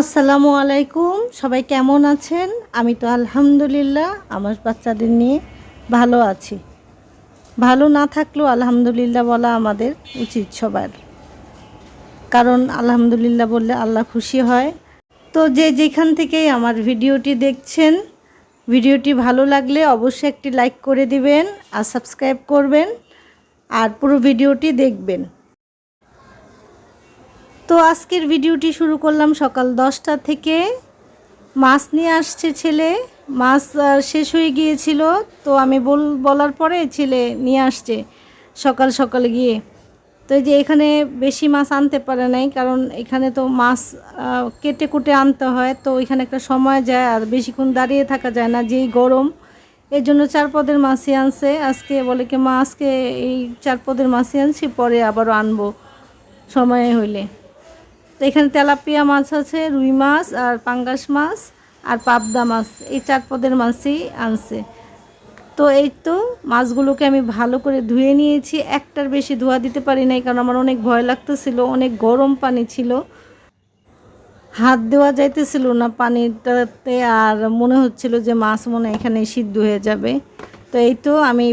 আসসালামু আলাইকুম। সবাই কেমন আছেন? আমি তো আলহামদুলিল্লাহ, আমার বাচ্চাদের নিয়ে ভালো আছি। ভালো না থাকলেও আলহামদুলিল্লাহ বলা আমাদের উচিত সবার। কারণ আলহামদুলিল্লাহ বললে আল্লাহ খুশি হয়। তো যে যেখান থেকেই আমার ভিডিওটি দেখছেন, ভিডিওটি ভালো লাগলে অবশ্যই একটি লাইক করে দিবেন আর সাবস্ক্রাইব করবেন আর পুরো ভিডিওটি দেখবেন। তো আজকের ভিডিওটি শুরু করলাম সকাল দশটা থেকে। মাছ নিয়ে আসছে ছেলে। মাছ শেষ হয়ে গিয়েছিল। তো আমি বল, বলার পরে ছেলে নিয়ে আসছে সকাল সকাল গিয়ে। তো যে এখানে বেশি মাছ আনতে পারে নাই, কারণ এখানে তো মাছ কেটে কুটে আনতে হয়। তো এখানে একটা সময় যায়, আর বেশিক্ষণ দাঁড়িয়ে থাকা যায় না, যেই গরম। এর জন্য চার পদের মাছই আনছে। আজকে বলে কি, মা, আজকে এই চার পদের মাছই আনছি, পরে আবারও আনব সময় হইলে। তো এখানে তেলাপিয়া মাছ আছে, রুই মাছ আর পাঙ্গাস মাছ আর পাবদা মাছ। এই চার পদের মাছই আনছে। তো এই তো মাছগুলোকে আমি ভালো করে ধুয়ে নিয়েছি। একটার বেশি ধোয়া দিতে পারি নাই কারণ আমার অনেক ভয় লাগতেছিল, অনেক গরম পানি ছিল। হাত দেওয়া যাইতেছিল না পানিটাতে আর মনে হচ্ছিল যে মাছ মনে এখানে সিদ্ধ হয়ে যাবে। তো এই তো আমি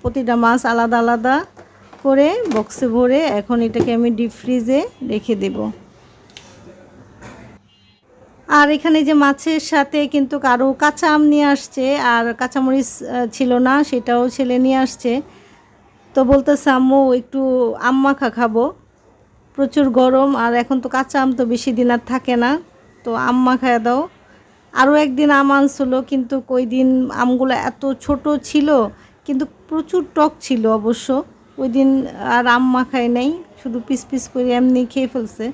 প্রতিটা মাছ আলাদা আলাদা করে বক্সে ভরে এখন এটাকে আমি ডিপ ফ্রিজে রেখে দেবো। আর এখানে যে মাছের সাথে কিন্তু কারও কাঁচা আম নিয়ে আসছে, আর কাঁচামরিচ ছিল না, সেটাও ছেলে নিয়ে আসছে। তো বলতেছে, আম্মু, একটু আম মাখা খাব। প্রচুর গরম, আর এখন তো কাঁচা আম তো বেশি দিন আর থাকে না। তো আম মাখায় দাও। আরও একদিন আম আনছিল, কিন্তু ওই দিন আমগুলো এত ছোট ছিল, কিন্তু প্রচুর টক ছিল অবশ্য। ওই দিন আর আম মাখায় নেই, শুধু পিস পিস করে এমনি খেয়ে ফেলছে।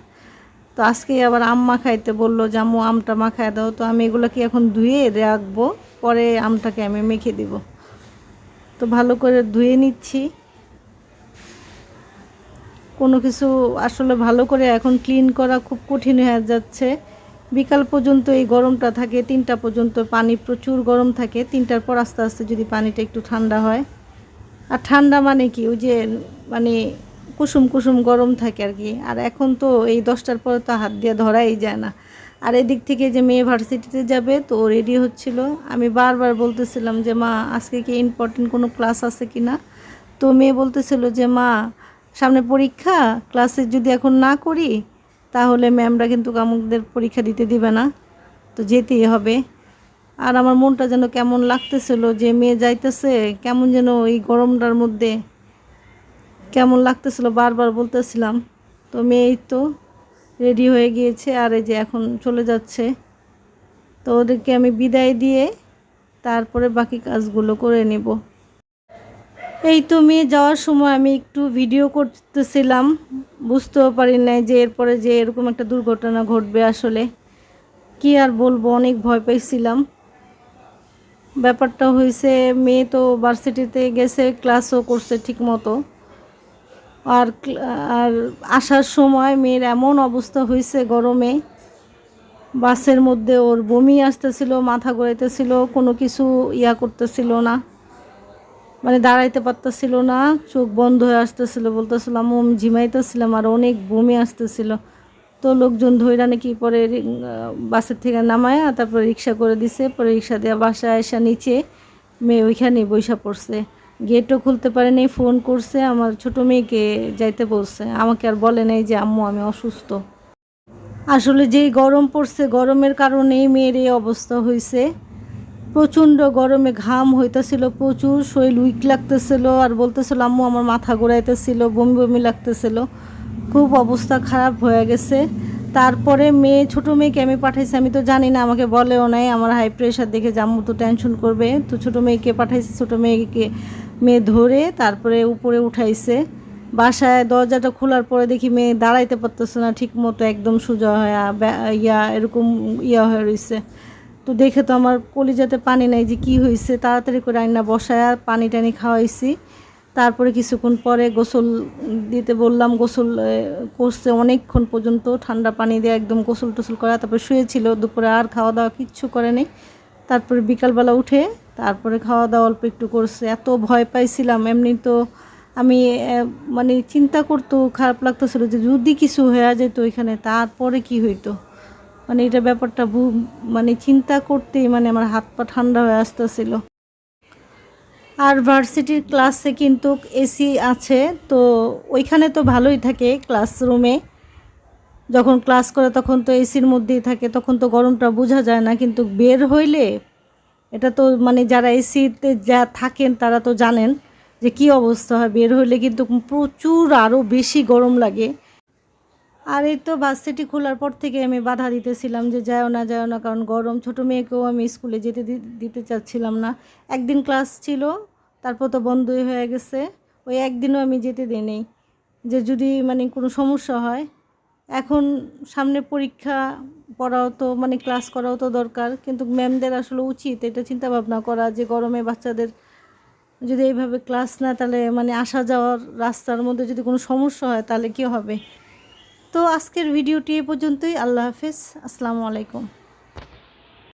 তো আজকে আবার আম মাখাইতে বলল যে আম্মু আমটা মাখায় দাও। তো আমি এগুলোকে এখন ধুয়ে রাখব? পরে আমটাকে আমি মেখে দিব। তো ভালো করে ধুয়ে নিচ্ছি। কোনো কিছু আসলে ভালো করে এখন ক্লিন করা খুব কঠিন হয়ে যাচ্ছে। বিকাল পর্যন্ত এই গরমটা থাকে, তিনটা পর্যন্ত পানি প্রচুর গরম থাকে। তিনটার পর আস্তে আস্তে যদি পানিটা একটু ঠান্ডা হয়। আর ঠান্ডা মানে কি? ওই যে মানে কুসুম কুসুম গরম থাকে আর কি। আর এখন তো এই দশটার পরে তো হাত দিয়ে ধরাই যায় না। আর এদিক থেকে যে মেয়ে ভার্সিটিতে যাবে, তো রেডি হচ্ছিল। আমি বারবার বলতেছিলাম যে, মা, আজকে কি ইম্পর্টেন্ট কোনো ক্লাস আছে কি না তো মেয়ে বলতেছিল যে, মা, সামনে পরীক্ষা ক্লাসে যদি এখন না করি, তাহলে ম্যামরা কিন্তু আমাদের পরীক্ষা দিতে দিবে না। তো যেতেই হবে। আর আমার মনটা যেন কেমন লাগতেছিল, যে মেয়ে যাইতেছে, কেমন যেন এই গরমটার মধ্যে কেমন লাগতেছিল? বারবার বলতেছিলাম। তো মেয়েই তো রেডি হয়ে গিয়েছে আর এই যে এখন চলে যাচ্ছে। তো ওদেরকে আমি বিদায় দিয়ে তারপরে বাকি কাজগুলো করে নেব। এই তো মেয়ে যাওয়ার সময় আমি একটু ভিডিও করতেছিলাম। বুঝতেও পারি নাই যে এরপরে যে এরকম একটা দুর্ঘটনা ঘটবে আসলে। কি আর বলব, অনেক ভয় পাইছিলাম। ব্যাপারটা হয়েছে মেয়ে তো ভার্সিটিতে গেছে ক্লাসও করছে ঠিক মতো আর আর আসার সময় মেয়ের এমন অবস্থা হয়েছে গরমে। বাসের মধ্যে ওর বমি আসতেছিল, মাথা গড়াইতেছিল কোনো কিছু ইয়া করতেছিল না মানে দাঁড়াইতে পারতেছিল না, চোখ বন্ধ হয়ে আসতেছিল বলতেছিলাম আমি ঝিমাইতেছিলাম আর অনেক বমি আসতেছিল। তো লোকজন ধইরা নাকি পরে বাসের থেকে নামায়া তারপরে রিক্সা করে দিছে, পরে রিক্সা দেওয়া বাসায় আসা নিচে মেয়ে ওইখানে বৈশা পড়ছে। গেটও খুলতে পারেনি, ফোন করছে, আমার ছোট মেয়েকে যাইতে বলছে। আমাকে আর বলে নাই যে, আম্মু, আমি অসুস্থ। আসলে যেই গরম পড়ছে, গরমের কারণেই মেয়ের এই অবস্থা হয়েছে প্রচণ্ড গরমে ঘাম হইতেছিল প্রচুর, শরীর উইক লাগতেছিল আর বলতেছিল, আম্মু, আমার মাথা ঘোরাইতেছিল, বমি বমি লাগতেছিল। খুব অবস্থা খারাপ হয়ে গেছে। তারপরে মেয়ে, ছোট মেয়েকে আমি পাঠাইছি, আমি তো জানি না, আমাকে বলেও নাই, আমার হাই প্রেশার দেখে যে আম্মু তো টেনশন করবে। তো ছোট মেয়েকে পাঠাইছি, ছোট মেয়েকে, মেয়ে ধরে তারপরে উপরে উঠাইছে। বাসায় দরজাটা খোলার পরে দেখি মেয়ে দাঁড়াইতে পারতেছে না ঠিক মতো একদম সোজা হয়ে ইয়া, এরকম ইয়া হয়ে রয়েছে তো দেখে তো আমার কলিজাতে পানি নাই যে কি হয়েছে তাড়াতাড়ি করে আইনা বসায় আর পানি টানি খাওয়াইছি। তারপরে কিছুক্ষণ পরে গোসল দিতে বললাম, গোসল করছে অনেকক্ষণ পর্যন্ত, ঠান্ডা পানি দিয়ে একদম গোসল টোসল করা, তারপরে শুয়েছিল, দুপুরে আর খাওয়া দাওয়া কিচ্ছু করেনি তারপরে বিকালবেলা উঠে, তারপরে খাওয়া দাওয়া অল্প একটু করছে, এত ভয় পাইছিলাম, এমনি তো আমি মানে চিন্তা করতো, খারাপ লাগতেছিল যে যদি কিছু হয়ে যেত ওইখানে তারপরে কি হইতো? মানে এটা ব্যাপারটা মানে চিন্তা করতেই মানে আমার হাত পা ঠান্ডা হয়ে আসতেছিল। আর ভার্সিটির ক্লাসে কিন্তু এসি আছে, তো ওইখানে তো ভালোই থাকে ক্লাসরুমে যখন ক্লাস করে তখন তো এসির মধ্যেই থাকে, তখন তো গরমটা বোঝা যায় না, কিন্তু বের হইলে এটা তো মানে যারা এসিতে যা থাকেন তারা তো জানেন যে কি অবস্থা হয়। বের হইলে কিন্তু প্রচুর আরও বেশি গরম লাগে। আর এই তো বাস ভার্সিটি খোলার পর থেকে আমি বাধা দিতেছিলাম যে যাও না যাও না, কারণ গরম। ছোটো মেয়েকেও আমি স্কুলে যেতে দিতে চাচ্ছিলাম না। একদিন ক্লাস ছিল, তারপর তো বন্ধই হয়ে গেছে। ওই একদিনও আমি যেতে দিই নেই যে যদি মানে কোনো সমস্যা হয়, এখন সামনে পরীক্ষা পড়াও তো মানে ক্লাস করাও তো দরকার। কিন্তু ম্যামদের আসলে উচিত এটা চিন্তা ভাবনা করা যে গরমে বাচ্চাদের যদি এইভাবে ক্লাস না, তাহলে মানে আসা যাওয়ার রাস্তার মধ্যে যদি কোনো সমস্যা হয়, তাহলে কী হবে? তো আজকের ভিডিওটি এ পর্যন্তই। আল্লাহ হাফেজ। আসসালামু আলাইকুম।